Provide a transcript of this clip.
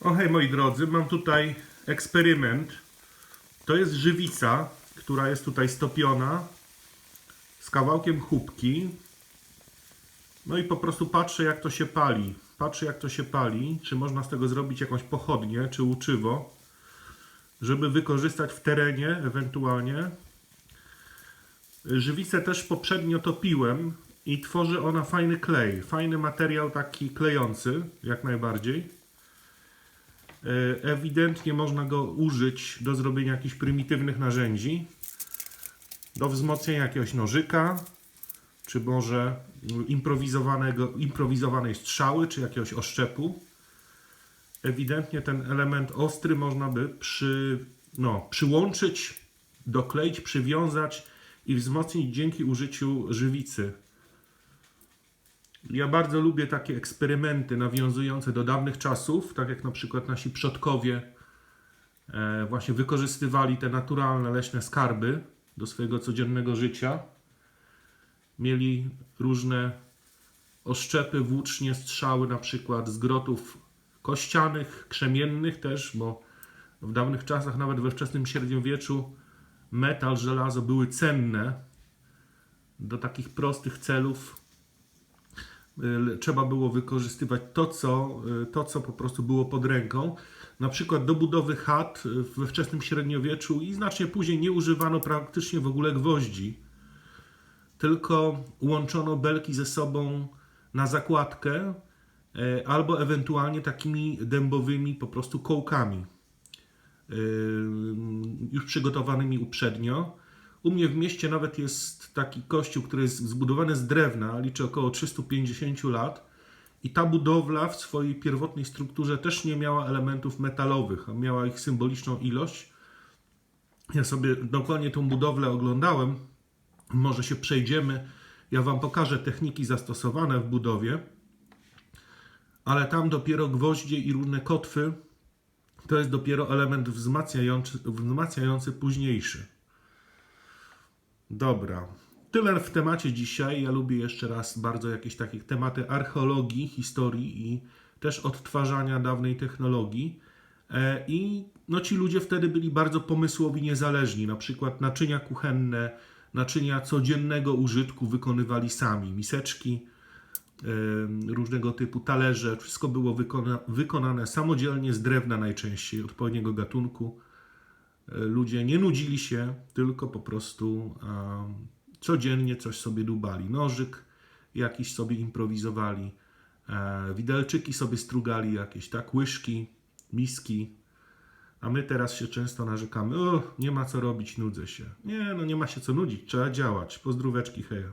O hej moi drodzy, mam tutaj eksperyment. To jest żywica, która jest tutaj stopiona z kawałkiem chubki. No i po prostu patrzę jak to się pali. Patrzę jak to się pali, czy można z tego zrobić jakąś pochodnię, czy łuczywo, żeby wykorzystać w terenie ewentualnie. Żywicę też poprzednio topiłem i tworzy ona fajny klej, fajny materiał taki klejący, jak najbardziej. E, Ewidentnie można go użyć do zrobienia jakichś prymitywnych narzędzi, do wzmocnienia jakiegoś nożyka, czy może improwizowanego, improwizowanej strzały, czy jakiegoś oszczepu. Ewidentnie ten element ostry można by przy, no, przyłączyć, dokleić, przywiązać i wzmocnić dzięki użyciu żywicy. Ja bardzo lubię takie eksperymenty nawiązujące do dawnych czasów, tak jak na przykład nasi przodkowie e, właśnie wykorzystywali te naturalne leśne skarby do swojego codziennego życia. Mieli różne oszczepy, włócznie, strzały, na przykład z grotów kościanych, krzemiennych też, bo w dawnych czasach, nawet we wczesnym średniowieczu, metal, żelazo były cenne do takich prostych celów trzeba było wykorzystywać to co, y, to, co po prostu było pod ręką. Na przykład do budowy chat y, we wczesnym średniowieczu i znacznie później nie używano praktycznie w ogóle gwoździ, tylko łączono belki ze sobą na zakładkę e, albo ewentualnie takimi dębowymi po prostu kołkami y, już przygotowanymi uprzednio. U mnie w mieście nawet jest taki kościół, który jest zbudowany z drewna, liczy około 350 lat. I ta budowla w swojej pierwotnej strukturze też nie miała elementów metalowych, a miała ich symboliczną ilość. Ja sobie dokładnie tą budowlę oglądałem. Może się przejdziemy. Ja Wam pokażę techniki zastosowane w budowie. Ale tam dopiero gwoździe i różne kotwy to jest dopiero element wzmacniający, wzmacniający późniejszy. Dobra. Tyle w temacie dzisiaj. Ja lubię jeszcze raz bardzo jakieś takie tematy archeologii, historii i też odtwarzania dawnej technologii. E, I no, ci ludzie wtedy byli bardzo pomysłowi, niezależni. Na przykład naczynia kuchenne, naczynia codziennego użytku wykonywali sami. Miseczki, e, różnego typu talerze, wszystko było wykona, wykonane samodzielnie z drewna najczęściej, odpowiedniego gatunku ludzie nie nudzili się, tylko po prostu a, codziennie coś sobie dubali. Nożyk jakiś sobie improwizowali, e, widelczyki sobie strugali jakieś, tak, łyżki, miski. A my teraz się często narzekamy, o, nie ma co robić, nudzę się. Nie, no nie ma się co nudzić, trzeba działać. Pozdróweczki, heja.